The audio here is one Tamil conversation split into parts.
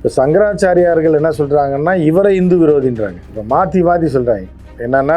இப்போ சங்கராச்சாரியார்கள் என்ன சொல்கிறாங்கன்னா இவரை இந்து விரோதின்றாங்க. இப்போ மாற்றி மாற்றி சொல்கிறாங்க என்னன்னா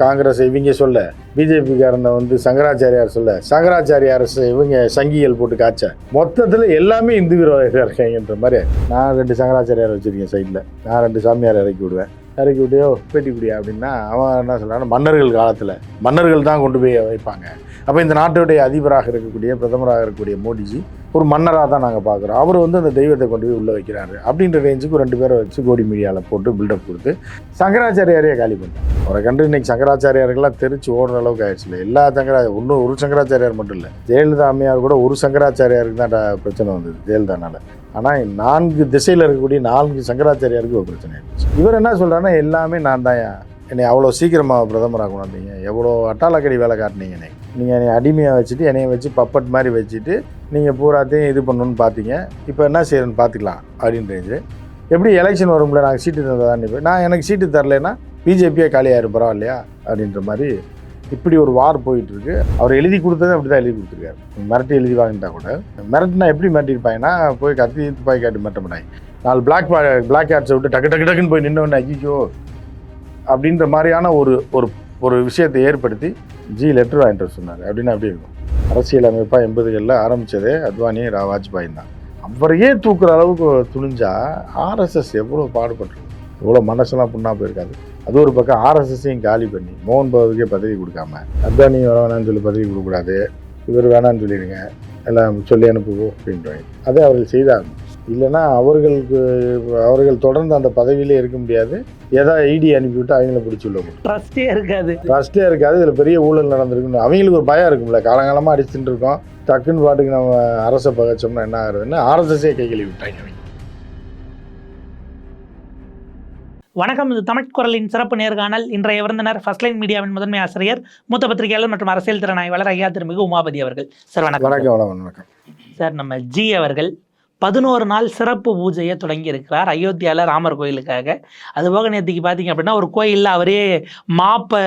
காங்கிரஸ் இவங்க சொல்ல பிஜேபிக்காரனை வந்து சங்கராச்சாரியார் சொல்ல சங்கராச்சாரியார் இவங்க சங்கிகள் போட்டு காய்ச்ச மொத்தத்தில் எல்லாமே இந்து விரோதிகள் இருக்காங்கன்ற மாதிரி. நான் ரெண்டு சங்கராச்சாரியார் வச்சுருக்கேன் சைடில். நான் ரெண்டு சாமியார் இறக்கி விடுவேன். இறக்கி விட்டியோ பேட்டி குடியா அப்படின்னா அவன் என்ன சொல்கிறான் மன்னர்கள் காலத்தில் மன்னர்கள் தான் கொண்டு போய் வைப்பாங்க. அப்போ இந்த நாட்டுடைய அதிபராக இருக்கக்கூடிய பிரதமராக இருக்கக்கூடிய மோடிஜி ஒரு மன்னராக தான் நாங்கள் பார்க்குறோம். அவர் வந்து அந்த தெய்வத்தை கொண்டு போய் உள்ளே வைக்கிறாரு. அப்படின்ற ரேஞ்சுக்கு ரெண்டு பேரை வச்சு கோடி மீடியாவில் போட்டு பில்டப் கொடுத்து சங்கராச்சாரியாரையே காலி பண்ணிட்டாங்க அவரை கண்டு இன்னைக்கு சங்கராச்சாரியார்கள்லாம் தெரிச்சு ஓடுற அளவுக்கு ஆயிடுச்சுல எல்லா சங்கரா ஒன்றும் ஒரு சங்கராச்சாரியார் மட்டும் இல்லை ஜெயலலிதா அம்மையார் கூட ஒரு சங்கராச்சாரியாருக்கு தான் பிரச்சனை வந்தது ஜெயலலிதானால. ஆனால் நான்கு திசையில் இருக்கக்கூடிய நான்கு சங்கராச்சாரியாருக்கு ஒரு பிரச்சனை இருந்துச்சு இவர் என்ன சொல்கிறாருன்னா எல்லாமே நான் தான் என்னை அவ்வளோ சீக்கிரமாக பிரதமராக கொண்டாந்தீங்க எவ்வளோ அட்டாலக்கடி வேலை காட்டினீங்க என்னை. நீங்கள் என்னை அடிமையாக வச்சுட்டு என்னைய வச்சு பப்பட் மாதிரி வச்சுட்டு நீங்கள் பூராத்தையும் இது பண்ணணும்னு பார்த்தீங்க இப்போ என்ன செய்யணும்னு பார்த்துக்கலாம் அப்படின்றது. எப்படி எலெக்ஷன் வரும்ல நாங்கள் சீட்டு தந்ததான் இப்போ நான் எனக்கு சீட்டு தரலைன்னா பிஜேபியே காலியாயிரும் பரவாயில்லையா? அப்படின்ற மாதிரி இப்படி ஒரு வார் போயிட்டுருக்கு. அவர் எழுதி கொடுத்தது அப்படி தான் எழுதி கொடுத்துருக்காரு. மிரட்டி எழுதி வாங்கிட்டா கூட. மிரட்டினா எப்படி மிரட்டிருப்பாங்கன்னா போய் கத்தி துப்பாக்கி காட்டி மிரட்ட மாட்டாங்க. நாலு பிளாக் பிளாக் கேட்ஸை விட்டு டக்கு டக்கு டக்குன்னு போய் நின்னோடனே ஐயோ அப்படின்ற மாதிரியான ஒரு ஒரு ஒரு விஷயத்தை ஏற்படுத்தி ஜி லெட்டர் வாங்கிட்டு வர சொன்னார். அப்படின்னு அப்படி இருக்கும்? அரசியலமைப்பாக எண்பதுகளில் ஆரம்பித்ததே அத்வானி ரா வாஜ்பாய் தான். அவரையே தூக்குற அளவுக்கு துணிஞ்சா ஆர்எஸ்எஸ் எவ்வளோ பாடுபட்டுருக்கு எவ்வளோ மனசெல்லாம் புண்ணாக போயிருக்காது. அது ஒரு பக்கம் ஆர்எஸ்எஸ்ஸையும் காலி பண்ணி மோகன் பாபுக்கே பதவி கொடுக்காம அத்வானி வேணாம்னு சொல்லி பதவி கொடுக்கக்கூடாது இவர் வேணாம்னு சொல்லிடுங்க எல்லாம் சொல்லி அனுப்புவோம் அப்படின்றாங்க அதை அவர்கள் செய்தாங்க இல்லைன்னா அவர்களுக்கு அவர்கள் தொடர்ந்து அந்த பதவியிலே இருக்க முடியாது. ஏதாவது ஐடி அனுப்பிவிட்டு அவங்கள பிடிச்சி உள்ள ட்ரஸ்டே இருக்காது. ட்ரஸ்டே இருக்காது. இதில் பெரிய ஊழல் நடந்திருக்குன்னு. அவங்களுக்கு ஒரு பயம் இருக்கும்ல. காலங்காலமாக அடிச்சுட்டு இருக்கோம். டக்குன்னு பாட்டுக்கு நம்ம அரசை பகைச்சோம்னா என்ன ஆகுறதுன்னு ஆர்எஸ்எஸ்ஸே கை கழுவி விட்டாங்க. வணக்கம். இது தமிழ் குரலின் சிறப்பு நேர்காணல் இன்றைய விருந்தினர் ஃபர்ஸ்ட் லைன் மீடியாவின் முதன்மை ஆசிரியர் மூத்த பத்திரிகையாளர் மற்றும் அரசியல் திறனாய்வாளர் ஐயா திருமிகு உமாபதி அவர்கள். சார் வணக்கம். வணக்கம் வணக்கம் சார் நம்ம ஜி அவர்கள் பதினோரு நாள் சிறப்பு பூஜையை தொடங்கி இருக்கிறார் அயோத்தியாவில் ராமர் கோயிலுக்காக. அதுபோக நேற்றுக்கு பார்த்தீங்க அப்படின்னா ஒரு கோயிலில் அவரே மாப்பை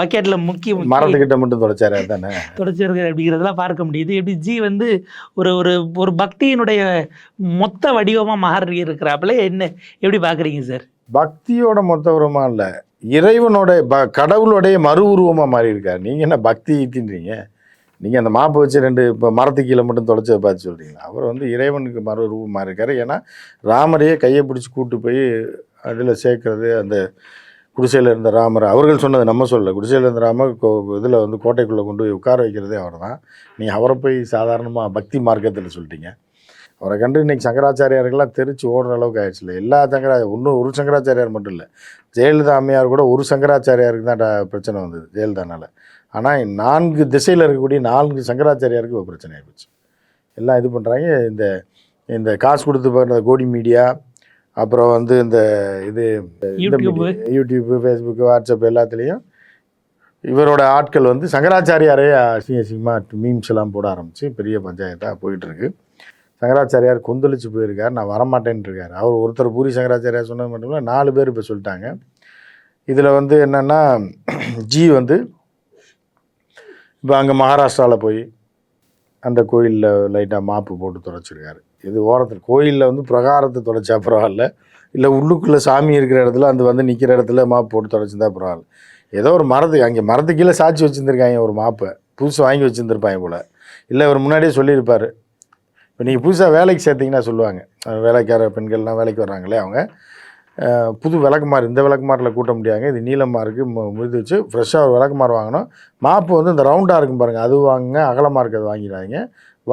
பக்கெட்டில் முக்கி மரத்துக்கிட்ட மட்டும் தொலைச்சாரு தானே தொடச்சிருக்கு அப்படிங்கிறதெல்லாம் பார்க்க முடியுது. எப்படி ஜி வந்து ஒரு ஒரு ஒரு பக்தியினுடைய மொத்த வடிவமாக மாறி இருக்கிறாப்புல என்ன எப்படி பார்க்குறீங்க சார்? பக்தியோட மொத்த உருவமா இல்லை இறைவனோட ப கடவுளுடைய மறு உருவமாக மாறி இருக்காரு நீங்கள் என்ன பக்தி தின்றீங்க நீங்கள் அந்த மாப்பை வச்சு ரெண்டு இப்போ மரத்து கீழே மட்டும் தொலைச்சதை பார்த்து சொல்கிறீங்களா அவர் வந்து இறைவனுக்கு மறு ரூபமாக இருக்கார். ஏன்னா ராமரையே கையை பிடிச்சி கூட்டு போய் அதில் சேர்க்கறது அந்த குடிசையில் இருந்த ராமர் அவர்கள் சொன்னது நம்ம சொல்லலை. குடிசையில் இருந்த ராமர் இதில் வந்து கோட்டைக்குள்ளே கொண்டு போய் உட்கார வைக்கிறதே அவர் தான் நீங்கள் அவரை போய் சாதாரணமாக பக்தி மார்க்கத்தில் சொல்லிட்டீங்க அவரை கண்டு இன்னைக்கு சங்கராச்சாரியார்கள்லாம் தெரிச்சு ஓடுற அளவுக்கு ஆயிடுச்சுல. எல்லா சங்கரா ஒன்றும் ஒரு சங்கராச்சாரியார் மட்டும் இல்லை. ஜெயலலிதா அம்மையார் கூட ஒரு சங்கராச்சாரியாருக்கு தான் ட- பிரச்சனை வந்தது ஜெயலலிதானால. ஆனால் நான்கு திசையில் இருக்கக்கூடிய நான்கு சங்கராச்சாரியாருக்கு ஒரு பிரச்சனை ஆயிடுச்சு எல்லாம் இது பண்ணுறாங்க இந்த இந்த காசு கொடுத்து பண்ணுற கோடி மீடியா அப்புறம் வந்து இந்த இது யூடியூப்பு ஃபேஸ்புக்கு வாட்ஸ்அப் எல்லாத்துலேயும் இவரோட ஆட்கள் வந்து சங்கராச்சாரியாரே அசிங்க அசிங்கமாக மீம்ஸ் எல்லாம் போட ஆரம்பித்து பெரிய பஞ்சாயத்தாக போயிட்டுருக்கு சங்கராச்சாரியார் கொந்தளிச்சு போயிருக்கார். நான் வரமாட்டேன்னு இருக்கார் அவர் ஒருத்தர் பூரி சங்கராச்சாரியார் சொன்னது மட்டும் இல்லை நாலு பேர் இப்போ சொல்லிட்டாங்க. இதில் வந்து என்னென்னா ஜி வந்து இப்போ அங்கே மகாராஷ்டிராவில் போய் அந்த கோயிலில் லைட்டாக மாப்பு போட்டு தொலைச்சிருக்காரு. இது ஓரத்தில் கோயிலில் வந்து பிரகாரத்தை தொலைச்சா பரவாயில்ல. இல்லை உள்ளுக்குள்ளே சாமி இருக்கிற இடத்துல அந்த வந்து நிற்கிற இடத்துல மாப்பு போட்டு தொலைச்சிருந்தா பரவாயில்ல. ஏதோ ஒரு மரத்துக்கு அங்கே மரத்துக்கு கீழே சாட்சி வச்சுருந்துருக்காங்க ஒரு மாப்பை. புதுசு வாங்கி வச்சுருந்துருப்பாங்க போல். இல்லை இவர் முன்னாடியே சொல்லியிருப்பார். இப்போ நீங்கள் புதுசாக வேலைக்கு சேர்த்தீங்கன்னா சொல்லுவாங்க. வேலைக்கார பெண்கள்லாம் வேலைக்கு வர்றாங்களே அவங்க. புது விளக்குமாறு இந்த விளக்குமாரில் கூட்ட முடியாங்க. இது நீளமாக இருக்குது முழுது வச்சு ஃப்ரெஷ்ஷாக ஒரு விளக்குமாறு வாங்கணும். மாப்பு வந்து இந்த ரவுண்டாக இருக்கும் பாருங்கள் அது வாங்குங்க அகலமாக அது வாங்கிடாதீங்க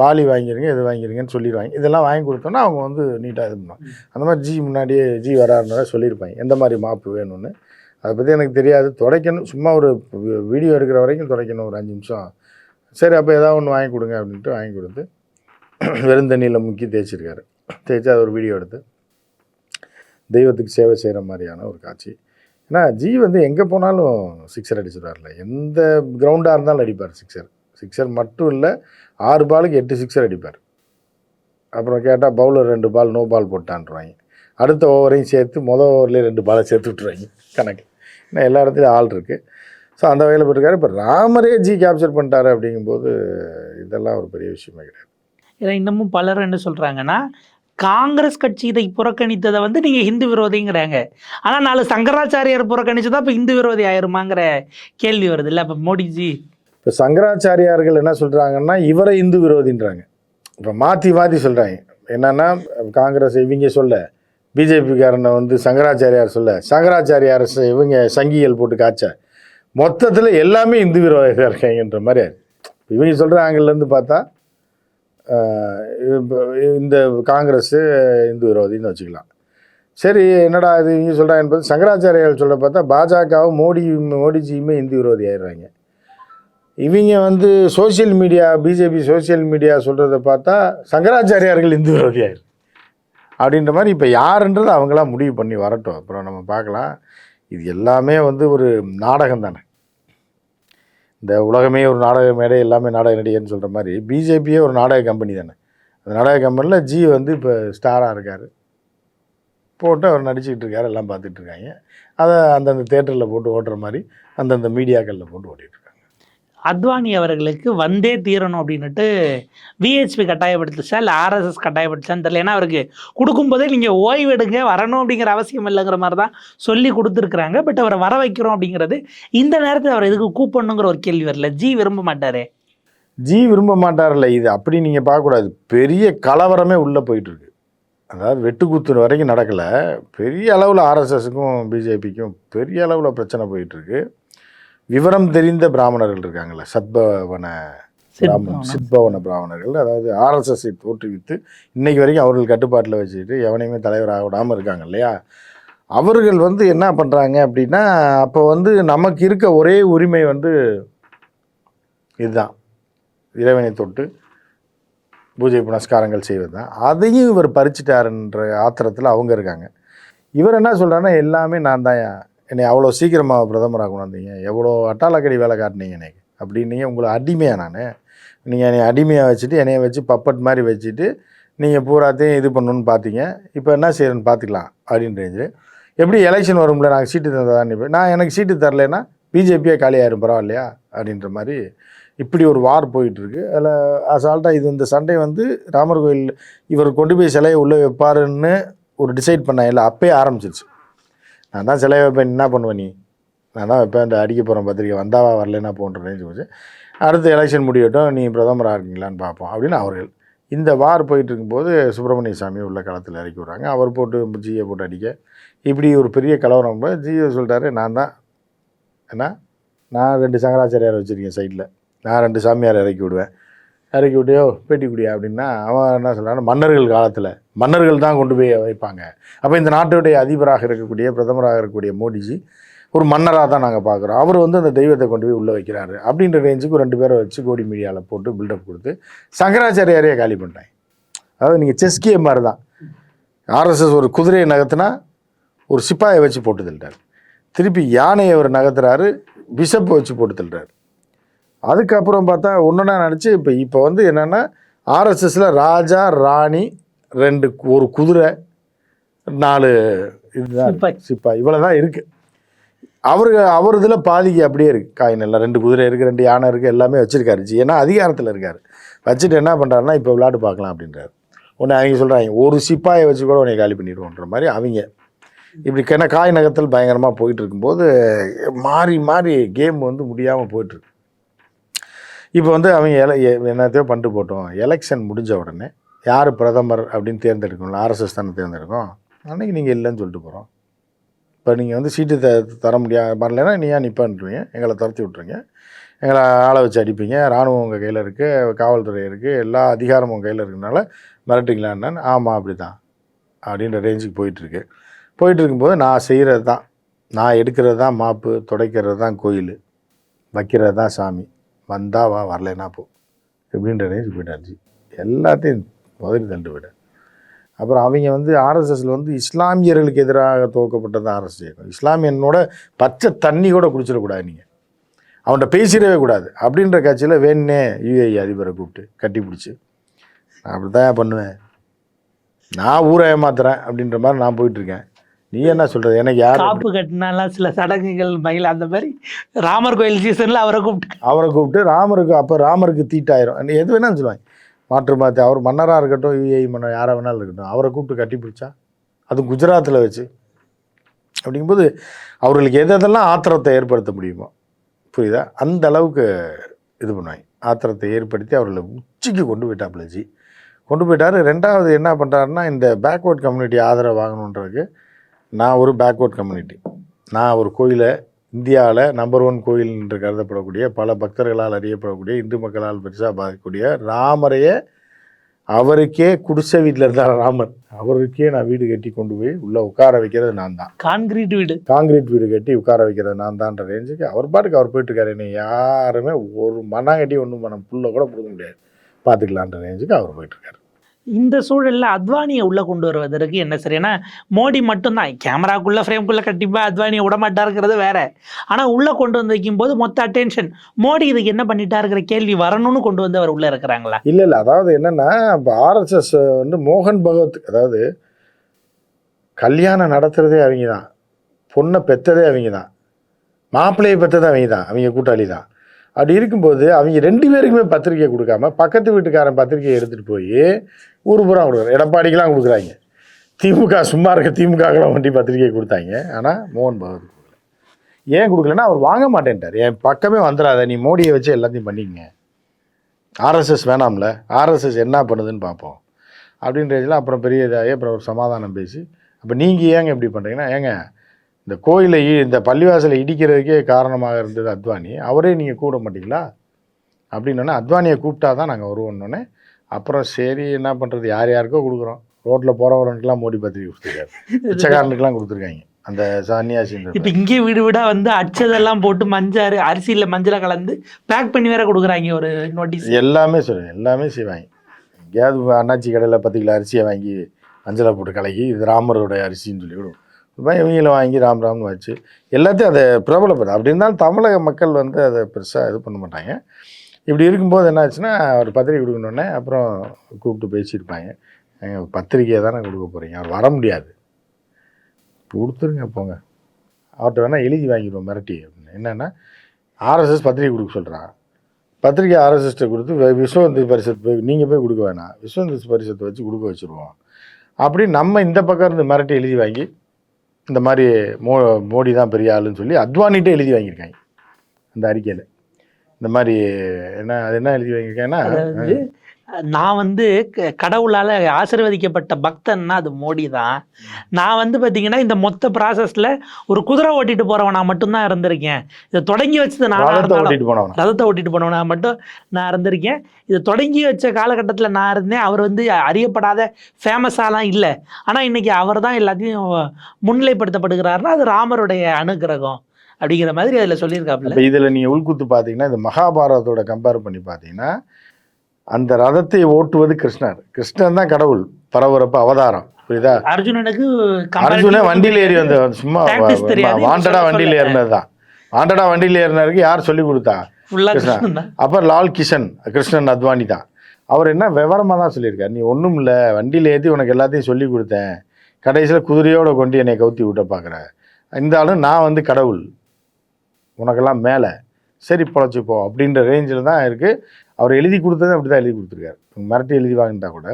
வாலி வாங்கிடுங்க இது வாங்கிடுங்கன்னு சொல்லிடுவாங்க. இதெல்லாம் வாங்கி கொடுத்தோன்னா அவங்க வந்து நீட்டாக இது பண்ணுவாங்க. அந்த மாதிரி ஜி முன்னாடியே ஜி வராருன்னு சொல்லியிருப்பாங்க. எந்த மாதிரி மாப்பு வேணும்னு. அதை பற்றி எனக்கு தெரியாது. துடைக்கணும். சும்மா ஒரு வீடியோ எடுக்கிற வரைக்கும் துடைக்கணும். ஒரு அஞ்சு நிமிஷம். சரி அப்போ ஏதாவது ஒன்று வாங்கி கொடுங்க அப்படின்ட்டு வாங்கி கொடுத்து வெறும் தண்ணியில் முக்கி தேய்ச்சிருக்காரு. தேய்ச்சி அது ஒரு வீடியோ எடுத்து தெய்வத்துக்கு சேவை செய்கிற மாதிரியான ஒரு காட்சி. ஏன்னா ஜி வந்து எங்கே போனாலும் சிக்ஸர் அடிச்சிடுவார்ல எந்த கிரவுண்டாக இருந்தாலும் அடிப்பார் சிக்ஸர் சிக்ஸர் மட்டும் இல்லை ஆறு பாலுக்கு எட்டு சிக்ஸர் அடிப்பார். அப்புறம் கேட்டால் பவுலர் ரெண்டு பால் நோ பால் போட்டான்றாங்க. அடுத்த ஓவரையும் சேர்த்து மொதல் ஓவர்லேயே ரெண்டு பாலை சேர்த்து விட்ருவாங்க கணக்கு. ஏன்னா எல்லா இடத்துலையும் ஆள் இருக்குது ஸோ அந்த வகையில் போட்டிருக்காரு இப்போ ராமரே ஜி கேப்சர் பண்ணிட்டாரு அப்படிங்கும்போது இதெல்லாம் ஒரு பெரிய விஷயமே கிடையாது. ஏன்னா இன்னமும் பலர் என்ன சொல்கிறாங்கன்னா காங்கிரஸ் கட்சி இதை புறக்கணித்ததை வந்து நீங்கள் ஹிந்து விரோதிங்கிறாங்க. ஆனால் நாலு சங்கராச்சாரியார் புறக்கணிச்சது தான் இப்போ இந்து விரோதி ஆயிருமாங்கிற கேள்வி வருது இல்லை? இப்போ மோடிஜி. இப்போ சங்கராச்சாரியார்கள் என்ன சொல்கிறாங்கன்னா இவரை இந்து விரோதின்றாங்க. இப்போ மாற்றி மாற்றி சொல்கிறாங்க என்னென்னா காங்கிரஸ் இவங்க சொல்ல பிஜேபிக்காரனை வந்து சங்கராச்சாரியார் சொல்ல சங்கராச்சாரியார் இவங்க சங்கிகள் போட்டு காய்ச்ச மொத்தத்தில் எல்லாமே இந்து விரோதியாக இருக்காங்கன்ற மாதிரி இவங்க சொல்கிற ஆங்கிலேருந்து பார்த்தா இந்த காங்கிரஸ் இந்து விரோதின்னு வச்சுக்கலாம். சரி என்னடா இது இவங்க சொல்கிறாங்க என்பது சங்கராச்சாரியால் சொல்ல பார்த்தா பாஜகவும் மோடி மோடிஜியுமே இந்து விரோதி ஆயிடுறாங்க. இவங்க வந்து social media BJP social media சொல்கிறத பார்த்தா சங்கராச்சாரியார்கள் இந்து விரோதியாயிரு அப்படின்ற மாதிரி இப்போ யாருன்றது அவங்களாம் முடிவு பண்ணி வரட்டும். அப்புறம் நம்ம பார்க்கலாம். இது எல்லாமே வந்து ஒரு நாடகம் தானே இந்த உலகமே ஒரு நாடக மேடை எல்லாமே நாடக நடிகர்னு சொல்கிற மாதிரி பிஜேபியே ஒரு நாடக கம்பெனி தானே. அந்த நாடக கம்பெனியில் ஜி வந்து இப்போ ஸ்டாராக இருக்கார். போட்டு அவர் நடிச்சுக்கிட்டு இருக்காரு எல்லாம் பார்த்துட்டு இருக்காங்க. அதை அந்தந்த தேட்டரில் போட்டு ஓட்டுற மாதிரி அந்தந்த மீடியாக்களில் போட்டு ஓட்டிட்டு அத்வானி அவர்களுக்கு வந்தே தீரணும் அப்படின்னுட்டு விஹெச்பி கட்டாயப்படுத்துச்சா இல்லை ஆர்எஸ்எஸ் கட்டாயப்படுத்துச்சான்னு தெரியல. ஏன்னா அவருக்கு கொடுக்கும்போதே நீங்கள் ஓய்வு எடுங்க வரணும் அப்படிங்கிற அவசியம் இல்லைங்கிற மாதிரி தான் சொல்லி கொடுத்துருக்குறாங்க. பட் அவரை வர வைக்கிறோம் அப்படிங்கிறது இந்த நேரத்தில் அவர் எதுக்கு கூப்பிடணுங்கிற ஒரு கேள்வி வரல. ஜி விரும்ப மாட்டாரே. ஜி விரும்ப மாட்டார்ல இது அப்படி நீங்கள் பார்க்கக்கூடாது. பெரிய கலவரமே உள்ளே போயிட்டுருக்கு. அதாவது வெட்டுக்குத்து வரைக்கும் நடக்கலை. பெரிய அளவில் ஆர்எஸ்எஸ்க்கும் பிஜேபிக்கும் பெரிய அளவில் பிரச்சனை போயிட்டுருக்கு. விவரம் தெரிந்த பிராமணர்கள் இருக்காங்கல்ல சத்பவன பிராமண சித்பவன பிராமணர்கள் அதாவது ஆர்எஸ்எஸ்ஸை தோற்றுவித்து இன்னைக்கு வரைக்கும் அவர்கள் கட்டுப்பாட்டில் வச்சுக்கிட்டு எவனையுமே தலைவராக விடாமல் இருக்காங்க இல்லையா? அவர்கள் வந்து என்ன பண்ணுறாங்க அப்படின்னா அப்போ வந்து நமக்கு இருக்க ஒரே உரிமை வந்து இதுதான். இறைவனை தொட்டு பூஜை புனஸ்காரங்கள் செய்வது தான் அதையும் இவர் பறிச்சிட்டாருன்ற ஆத்திரத்தில் அவங்க இருக்காங்க. இவர் என்ன சொல்கிறாருன்னா எல்லாமே நான் தான் என்னை அவ்வளோ சீக்கிரமாக பிரதமராக கொண்டாந்தீங்க எவ்வளோ அட்டாளக்கடி வேலை காட்டினீங்க எனக்கு. அப்படின்னீங்க. உங்களை அடிமையாக நான். நீங்கள் என்னை அடிமையாக வச்சுட்டு என்னைய வச்சு பப்பட் மாதிரி வச்சுட்டு நீங்கள் பூராத்தையும் இது பண்ணணும்னு பார்த்தீங்க இப்போ என்ன செய்யறேன்னு பார்த்துக்கலாம் அப்படின்றது எப்படி எலெக்ஷன் வரும்ல நாங்கள் சீட்டு தந்ததான் இப்போ நான் எனக்கு சீட்டு தரலைன்னா பிஜேபியே காலியாயிரும் பரவாயில்லையா? அப்படின்ற மாதிரி இப்படி ஒரு வார் போயிட்டுருக்கு. அதில் அசால்ட்டாக இது இந்த சண்டை வந்து ராமர் கோயில் இவர் கொண்டு போய் சிலையை உள்ளே வைப்பாருன்னு ஒரு டிசைட் பண்ணாங்கல்ல அப்பயே ஆரம்பிச்சிருச்சு. நான் தான் சிலையை வைப்பேன் என்ன பண்ணுவேன் நீ? நான் தான் வைப்பேன் இந்த அடிக்க போகிறேன் பத்திரிக்கை வந்தாவா வரலன்னா போன்ற ரேஞ்சு போச்சு அடுத்த எலெக்ஷன் முடியட்டும் நீ பிரதமராக இருக்கீங்களான்னு பார்ப்போம் அப்படின்னு அவர்கள் இந்த வார் போயிட்டு இருக்கும்போது சுப்பிரமணிய சாமி உள்ள களத்தில் இறக்கி விட்றாங்க. அவர் போட்டு ஜியை போட்டு அடிக்க. இப்படி ஒரு பெரிய கலவரம் போய் ஜியோ சொல்லிட்டாரு நான் தான் என்ன? நான் ரெண்டு சங்கராச்சாரியார் வச்சுருக்கேன் சைட்டில் நான் ரெண்டு சாமியார் இறக்கி விடுவேன். இறக்கி விட்டியோ பேட்டி குடியா அப்படின்னா அவன் என்ன சொல்கிறான் மன்னர்கள் காலத்தில் மன்னர்கள் தான் கொண்டு போய் வைப்பாங்க. அப்போ இந்த நாட்டுடைய அதிபராக இருக்கக்கூடிய பிரதமராக இருக்கக்கூடிய மோடிஜி ஒரு மன்னராக தான் நாங்கள் பார்க்குறோம். அவர் வந்து அந்த தெய்வத்தை கொண்டு போய் உள்ளே வைக்கிறாரு. அப்படின்ற ரேஞ்சுக்கு ரெண்டு பேரை வச்சு கோடி மீடியாவில் போட்டு பில்டப் கொடுத்து சங்கராச்சாரியாரையே காலி பண்ணிட்டாங்க அதாவது நீங்கள் செஸ் கேம் மாதிரி தான் ஆர்எஸ்எஸ் ஒரு குதிரையை நகர்த்தினா ஒரு சிப்பாயை வச்சு போட்டு தள்ளிட்டார் திருப்பி யானையை அவர் நகர்த்துறாரு பிஷப்பை வச்சு போட்டு தள்ளுறாரு. அதுக்கப்புறம் பார்த்தா ஒன்றுனா நினச்சி இப்போ இப்போ வந்து என்னென்னா ஆர்எஸ்எஸில் ராஜா ராணி ரெண்டு ஒரு குதிரை நாலு இதுதான் சிப்பாய். சிப்பா இவ்வளோ தான் இருக்குது அவரு அவர் இதில் பாதிக்கு அப்படியே இருக்குது காயின் எல்லாம் ரெண்டு குதிரை இருக்குது ரெண்டு யானை இருக்குது எல்லாமே வச்சுருக்காரு ஜி. ஏன்னா அதிகாரத்தில் இருக்கார். வச்சுட்டு என்ன பண்ணுறாருன்னா இப்போ விளையாட்டு பார்க்கலாம் அப்படின்றாரு. உடனே அவங்க சொல்கிறாங்க ஒரு சிப்பாயை வச்சு கூட உன்னை காலி பண்ணிடுவோன்ற மாதிரி அவங்க. இப்படி கிண காய் நகரத்தில் பயங்கரமாக போயிட்டு இருக்கும்போது மாறி மாறி கேம் வந்து முடியாமல் போயிட்டுருக்கு இப்போ வந்து அவங்க எல என்னத்தையோ பண்ணிட்டு போட்டோம். எலெக்ஷன் முடிஞ்ச உடனே யார் பிரதமர் அப்படின்னு தேர்ந்தெடுக்கணும்ல ஆர்எஸ்எஸ் தானே தேர்ந்தெடுக்கும்? அன்னைக்கு நீங்கள் இல்லைன்னு சொல்லிட்டு போகிறோம் இப்போ நீங்கள் வந்து சீட்டு த தர முடியாது வரலைன்னா நீ ஏன் எங்களை துரத்தி விட்ருங்க எங்களை ஆளை வச்சு அடிப்பீங்க. இராணுவம் உங்கள் கையில் இருக்குது காவல்துறை இருக்குது எல்லா அதிகாரமும் உங்கள் கையில் இருக்கனால மிரட்டிங்களான்னு ஆமாம் அப்படி தான் அப்படின்ற ரேஞ்சுக்கு போயிட்டுருக்கு. போயிட்டு இருக்கும்போது நான் செய்கிறது தான். நான் எடுக்கிறது தான் மாப்பு துடைக்கிறது தான் கோயில். வைக்கிறது தான் சாமி. வந்தா வா வரலைன்னா போ. எப்படின்ற ரேஞ்சுக்கு போயிட்டாச்சு. எல்லாத்தையும் முதலில் தண்டு விட அப்புறம் அவங்க வந்து ஆர்எஸ்எஸ்ல வந்து இஸ்லாமியர்களுக்கு எதிராக துவக்கப்பட்டது ஆர்எஸ் இயக்கம். இஸ்லாமியனோட பச்சை தண்ணி கூட குடிச்சிடக்கூடாது நீங்கள் அவன்கிட்ட பேசிடவே கூடாது. அப்படின்ற கட்சியில் வேணே யூஏஇ அதிபரை கூப்பிட்டு கட்டி பிடிச்சி நான் அப்படி தான் பண்ணுவேன். நான் ஊரை ஏமாத்துறேன் அப்படின்ற மாதிரி நான் போயிட்டுருக்கேன் நீ என்ன சொல்கிறது எனக்கு யார் காப்பு கட்டினாலாம் சில சடங்குகள் மயில் அந்த மாதிரி ராமர் கோயில் சீசன்ல அவரை கூப்பிட்டு. அவரை கூப்பிட்டு ராமருக்கு அப்போ ராமருக்கு தீட்டாயிரும். எது வேணாலும் சொல்லுவாங்க. மாற்று மாற்றி அவர் மன்னராக இருக்கட்டும் யூஏஇ மன்னர் யாராக வேணாலும் இருக்கட்டும் அவரை கூப்பிட்டு கட்டி பிடிச்சா அது குஜராத்தில் வச்சு. அப்படிங்கும்போது அவர்களுக்கு எது எதெல்லாம் ஆத்திரத்தை ஏற்படுத்த முடியுமோ புரியுதா? அந்த அளவுக்கு இது பண்ணுவாங்க. ஆத்திரத்தை ஏற்படுத்தி அவர்களை உச்சிக்கு கொண்டு போயிட்டாப்புல ஜி. கொண்டு போயிட்டாரு. ரெண்டாவது என்ன பண்ணுறாருன்னா இந்த பேக்வேர்ட் கம்யூனிட்டி ஆதரவு வாங்கணுன்றதுக்கு நான் ஒரு பேக்வேர்ட் கம்யூனிட்டி நான் ஒரு கோயிலை இந்தியாவில் நம்பர் ஒன் கோயில் என்று கருதப்படக்கூடிய பல பக்தர்களால் அறியப்படக்கூடிய இந்து மக்களால் பெருசாக பார்க்கக்கூடிய ராமரையே அவருக்கே குடிசை வீட்டில் இருந்தார் ராமர். அவருக்கே நான் வீடு கட்டி கொண்டு போய் உள்ளே உட்கார வைக்கிறது நான் தான். கான்கிரீட் வீடு. காங்கிரீட் வீடு கட்டி உட்கார வைக்கிறது நான் தான்ற ரேஞ்சுக்கு அவர் பாட்டுக்கு அவர் போயிட்டு இருக்காரு என்னை யாருமே ஒரு மண்ணாங்கட்டி ஒன்றும் பண்ண புல்ல கூட கொடுக்க முடியாது. பார்த்துக்கலான்ற ரேஞ்சுக்கு அவர் போயிட்டு இருக்காரு இந்த சூழலில் அத்வானியை உள்ளே கொண்டு வருவதற்கு என்ன சரி ஏன்னா மோடி மட்டும்தான். கேமராக்குள்ளே ஃப்ரேம்குள்ளே கண்டிப்பா அத்வானியை விடமாட்டாருங்கிறது வேறு. வேற உள்ளே கொண்டு வந்து வைக்கும் போது மொத்த அட்டென்ஷன் மோடி இதுக்கு என்ன பண்ணிட்டாருங்கிற கேள்வி வரணும்னு கொண்டு வந்து அவர் உள்ளே இருக்கிறாங்களா? இல்லை இல்லை. அதாவது என்னென்னா இப்போ ஆர்எஸ்எஸ் வந்து மோகன் பகவத் அதாவது கல்யாணம் நடத்துகிறதே அவங்க தான் பொண்ணை பெற்றதே அவங்க தான் மாப்பிள்ளையை பெற்றதே அவங்க தான் அவங்க கூட்டாளி தான் அப்படி இருக்கும்போது அவங்க ரெண்டு பேருக்குமே பத்திரிக்கை கொடுக்காம பக்கத்து வீட்டுக்காரன் பத்திரிக்கையை எடுத்துகிட்டு போய் ஊர் புறம் கொடுக்குறாரு. எடப்பாடிக்கெலாம் கொடுக்குறாங்க. திமுக சும்மா இருக்க திமுகக்கெலாம் வண்டி பத்திரிக்கை கொடுத்தாங்க. ஆனால் மோகன் பகவத் கொடுக்கல. ஏன் கொடுக்கலன்னா அவர் வாங்க மாட்டேன்ட்டார். என் பக்கமே வந்துடாத நீ மோடியை வச்சு எல்லாத்தையும் பண்ணிக்கங்க. ஆர்எஸ்எஸ் வேணாம்ல. ஆர்எஸ்எஸ் என்ன பண்ணுதுன்னு பார்ப்போம். அப்படின்றதுல அப்புறம் பெரிய இதாகி அப்புறம் ஒரு சமாதானம் பேசி அப்போ நீங்கள் ஏங்க இப்படி பண்ணுறீங்கன்னா ஏங்க இந்த கோயிலை இந்த பள்ளிவாசலை இடிக்கிறதுக்கே காரணமாக இருந்தது அத்வானி. அவரே நீங்கள் கூட மாட்டீங்களா? அப்படின்னோடனே அத்வானியை கூப்பிட்டா தான் நாங்கள் வருவோன்னொன்னே அப்புறம் சரி என்ன பண்ணுறது யார் யாருக்கோ கொடுக்குறோம். ரோட்டில் போகிறவரனுக்குலாம் மோடி பத்திரிக்கை கொடுத்துருக்காரு. பிச்சைக்காரனுக்குலாம் கொடுத்துருக்காங்க. அந்த சன்னியாசின்ற இப்ப இங்கே வீடு வீடா வந்து அச்சதெல்லாம் போட்டு மஞ்சாறு அரிசியில மஞ்சளை கலந்து பேக் பண்ணி வேற கொடுக்குறாங்க ஒரு நோட்டீஸ் எல்லாமே சொல்லுவேன் எல்லாமே செய்வாங்க. எங்கேயாவது அண்ணாச்சி கடையில் பத்து கிலோ அரிசியை வாங்கி மஞ்சளை போட்டு கலக்கி இது ராமரோட அரிசின்னு சொல்லி விடுவோம் இப்போ இவங்கள வாங்கி ராம் ராம்னு வச்சு எல்லாத்தையும் அதை பிரபலப்படுது அப்படி இருந்தாலும் தமிழக மக்கள் வந்து அதை பெருசாக இது பண்ண மாட்டாங்க. இப்படி இருக்கும்போது என்னாச்சுன்னா அவர் பத்திரிக்கை கொடுக்கணுன்னே அப்புறம் கூப்பிட்டு பேசியிருப்பாங்க. எங்கள் பத்திரிக்கையை தானே கொடுக்க போகிறீங்க அவர் வர முடியாது. கொடுத்துருங்க போங்க. அவர்கிட்ட வேணால் எழுதி வாங்கிடுவோம் மிரட்டி. அப்படின்னு என்னென்னா ஆர்எஸ்எஸ் பத்திரிக்கை கொடுக்க சொல்கிறான் பத்திரிக்கை ஆர்எஸ்எஸ்ட்டை கொடுத்து விஸ்வந்தி விஸ்வ இந்து போய் நீங்கள் போய் கொடுக்க வேணாம். விஸ்வ இந்து வச்சு கொடுக்க வச்சுருவோம். அப்படி நம்ம இந்த பக்கம் இருந்து மிரட்டி எழுதி வாங்கி இந்த மாதிரி மோ மோடி தான் பெரிய ஆளுன்னு சொல்லி அத்வானிகிட்டே எழுதி வாங்கியிருக்காங்க. அந்த அறிக்கையில். இந்த மாதிரி என்ன அது என்ன எழுதி வாங்கியிருக்கேன்னா நான் வந்து கடவுளால ஆசீர்வதிக்கப்பட்ட பக்தன்னா அது மோடி தான் நான் வந்து பாத்தீங்கன்னா இந்த மொத்த ப்ராசஸ்ல ஒரு குதிரை ஓட்டிட்டு போறவனா மட்டும்தான் இருந்திருக்கேன். இதை தொடங்கி வச்சது நானா ரதத்தை ஓட்டிட்டு போனவன? மட்டும் நான் இருந்திருக்கேன். இதை தொடங்கி வச்ச காலகட்டத்தில் நான் இருந்தேன். அவர் வந்து அறியப்படாத ஃபேமஸாலாம் இல்லை. ஆனால் இன்னைக்கு அவர் தான் எல்லாத்தையும் முன்னிலைப்படுத்தப்படுகிறாருன்னா அது ராமருடைய அனுகிரகம் அப்படிங்கிற மாதிரி அதில் சொல்லியிருக்காப்புல. இதில் நீங்கள் உள்குத்து பார்த்தீங்கன்னா இது மகாபாரதத்தோட கம்பேர் பண்ணி பார்த்தீங்கன்னா அந்த ரதத்தை ஓட்டுவது கிருஷ்ணர். கிருஷ்ணன் தான் கடவுள் பரபரப்பு அவதாரம் புரியுதா? அர்ஜுனனுக்கு அர்ஜுனன் வண்டியில் ஏறி வந்த சும்மா வாண்டடா வண்டியில். ஏறினது தான் வாண்டடா வண்டியில் ஏறினதுக்கு யார் சொல்லி கொடுத்தா. கிருஷ்ணன். தான். அப்போ லால் கிஷன் கிருஷ்ணன் அத்வானி தான். அவர் என்ன விவரமாக தான் சொல்லியிருக்காரு. நீ ஒன்றும் இல்லை வண்டியில் ஏற்றி உனக்கு எல்லாத்தையும் சொல்லி கொடுத்தேன். கடைசியில் குதிரையோட கொண்டு என்னை கவுத்தி விட்ட பார்க்குற இந்த ஆளும் நான் வந்து கடவுள். உனக்கெல்லாம் மேலே. சரி பொழைச்சிப்போ அப்படின்ற ரேஞ்சில் தான் இருக்குது அவர் எழுதி கொடுத்தது அப்படி தான் எழுதி கொடுத்துருக்காரு. மிரட்டி எழுதி வாங்கிட்டா கூட.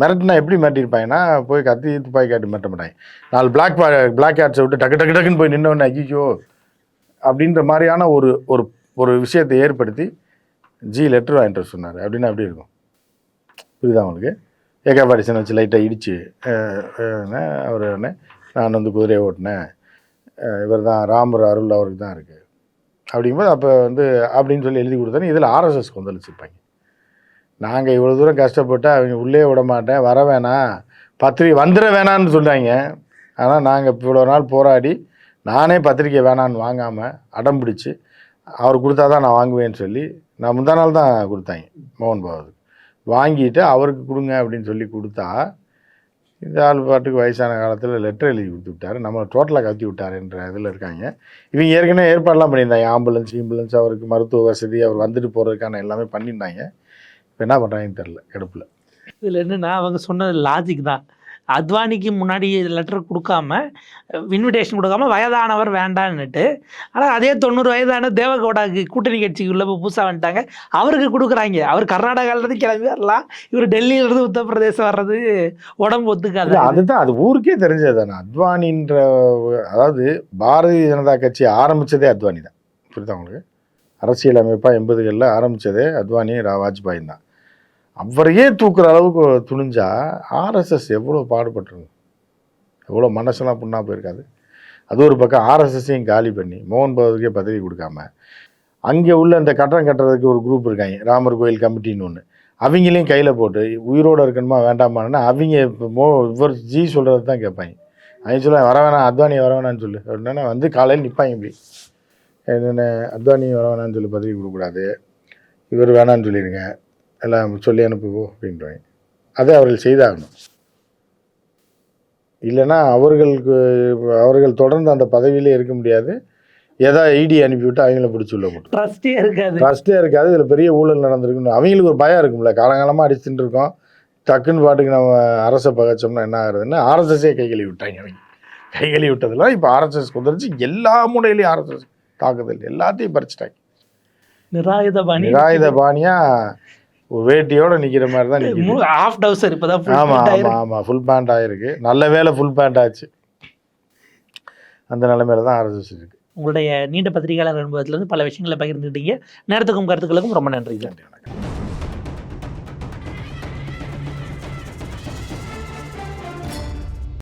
மிரட்டினா எப்படி மிரட்டியிருப்பாங்கன்னா போய் கத்தி துப்பாக்கி காட்டி மிரட்ட மாட்டாங்க. நாலு பிளாக் பிளாக் ஹேட்ஸை விட்டு டக்கு டக்கு டக்குன்னு போய் நின்னவொடனே ஐயோ அப்படின்ற மாதிரியான ஒரு ஒரு ஒரு விஷயத்தை ஏற்படுத்தி ஜி லெட்டர் வாங்கிட்டு சொன்னார். அப்படின்னா அப்படி இருக்கும்? புரியுதா உங்களுக்கு? ஏகா பாடிசன் வச்சு லைட்டாக இடிச்சு அவர் நான் வந்து குதிரையை ஓட்டினேன். இவர் தான் ராமர் அருள் அவருக்கு தான் இருக்குது அப்படிங்கும்போது அப்போ வந்து அப்படின்னு சொல்லி எழுதி கொடுத்தேன்னு இதில் ஆர்எஸ்எஸ் கொந்தளிச்சிருப்பாங்க நாங்கள் இவ்வளோ தூரம் கஷ்டப்பட்டு அவங்க உள்ளே விட மாட்டேன் வர வேணாம் பத்திரிக்கை வந்துட வேணான்னு சொன்னாங்க. ஆனால் நாங்கள் இவ்வளோ நாள் போராடி நானே பத்திரிக்கை வேணான்னு வாங்காமல் அடம் பிடிச்சி அவர் கொடுத்தா தான் நான் வாங்குவேன்னு சொல்லி நான் முந்தா நாள் தான் கொடுத்தாங்க மோகன் பாபுக்கு வாங்கிட்டு அவருக்கு கொடுங்க அப்படின்னு சொல்லி கொடுத்தா இந்த ஆள் பாட்டுக்கு வயசான காலத்தில் லெட்டர் எழுதி கொடுத்து விட்டாரு நம்மளை டோட்டலாக கத்தி விட்டாருன்ற இதில் இருக்காங்க. இவங்க ஏற்கனவே ஏற்பாடெலாம் பண்ணியிருந்தாங்க. ஆம்புலன்ஸ் ஆம்புலன்ஸ் அவருக்கு மருத்துவ வசதி அவர் வந்துட்டு போகிறதுக்கான எல்லாமே பண்ணியிருந்தாங்க. இப்போ என்ன பண்ணுறாங்கன்னு தெரில கடுப்பில். இதில் என்னென்னா அவங்க சொன்னது லாஜிக் தான். அத்வானிக்கு முன்னாடி லெட்டர் கொடுக்காம இன்விடேஷன் கொடுக்காம வயதானவர் வேண்டான்னுட்டு. ஆனால் அதே தொண்ணூறு வயதான தேவகவுடாக்கு கூட்டணி கட்சிக்குள்ளே போய் புதுசாக வந்துட்டாங்க. அவருக்கு கொடுக்குறாங்க. அவர் கர்நாடகாவிலேருந்து கிளம்பி வரலாம். இவர் டெல்லியிலேருந்து உத்தரப்பிரதேசம் வர்றது உடம்பு ஒத்துக்காது. அதுதான். அது ஊருக்கே தெரிஞ்சது தானே. அத்வானின்ற அதாவது பாரதிய ஜனதா கட்சி ஆரம்பிச்சதே அத்வானி தான் புரியுதா உங்களுக்கு? அரசியல் அமைப்பாக எண்பதுகளில் ஆரம்பித்ததே அத்வானி ரா வாஜ்பாய் தான். அவரையே தூக்குற அளவுக்கு துணிஞ்சா ஆர்எஸ்எஸ் எவ்வளோ பாடுபட்டுருங்க எவ்வளோ மனசெல்லாம் புண்ணா போயிருக்காது. அது ஒரு பக்கம் ஆர்எஸ்எஸ்ஸையும் காலி பண்ணி மோகன் பகவதுக்கே பதவி கொடுக்காம அங்கே உள்ள இந்த கட்டடம் கட்டுறதுக்கு ஒரு குரூப் இருக்காங்க ராமர் கோயில் கமிட்டின்னு ஒன்று அவங்களையும் கையில் போட்டு உயிரோடு இருக்கணுமா வேண்டாமான்னா அவங்க இப்போ மோ இவர் ஜி சொல்கிறது தான் கேட்பாங்க. அவங்க சொல்ல வர வேணாம் அத்வானி வர வேணாம்னு சொல்லு. அப்படின்னா வந்து காலையில் நிற்பாங்க இப்படி. என்னென்ன அத்வானி வர வேணாம்னு சொல்லி பதவி கொடுக்கக்கூடாது. இவர் வேணான்னு சொல்லிடுங்க எல்லாம் சொல்லி அனுப்புவோம் அப்படின்றாங்க. அதை அவர்கள் செய்தாகணும். இல்லைன்னா அவர்களுக்கு அவர்கள் தொடர்ந்து அந்த பதவியிலே இருக்க முடியாது. ஏதோ ஐடி அனுப்பிவிட்டு அவங்கள பிடிச்சி உள்ள போட்டு. ட்ரஸ்டே இருக்காது. ட்ரஸ்ட்டே இருக்காது. இதில் பெரிய ஊழல் நடந்திருக்குன்னு. அவங்களுக்கு ஒரு பயம் இருக்கும்ல. காலங்காலமாக அடிச்சுட்டு இருக்கோம். டக்குன்னு பாட்டுக்கு நம்ம அரசை பகைச்சோம்னா என்ன ஆகுறதுன்னு ஆர்எஸ்எஸ்ஸே கை கழுவி விட்டாங்க அவங்க. கை கழுவி விட்டதில் இப்போ ஆர்எஸ்எஸ் குதிர்ச்சி எல்லா மூலையிலையும் ஆர்எஸ்எஸ் தாக்குதல் எல்லாத்தையும் பறிச்சிட்டாங்க. நிராயுத பாணி நிராயுத பாணியா ஒரு வேட்டியோட நிற்கிற மாதிரி தான் நிற்கிது ஆஃப் டவுசர் இப்போதான் ஆமாம் ஆமாம் ஆயிருக்கு. ஆமாம் ஃபுல் பேண்ட் ஆகிருக்கு நல்ல வேலை ஃபுல் பேண்ட் ஆச்சு. அந்த நிலைமையில தான் ஆர்எஸ்எஸ் இருக்குது உங்களுடைய நீண்ட பத்திரிகையாளர் அனுபவத்திலிருந்து பல விஷயங்களை பகிர்ந்துட்டீங்க நேரத்துக்கும் கருத்துக்களுக்கும் ரொம்ப நன்றி நன்றி வணக்கம்.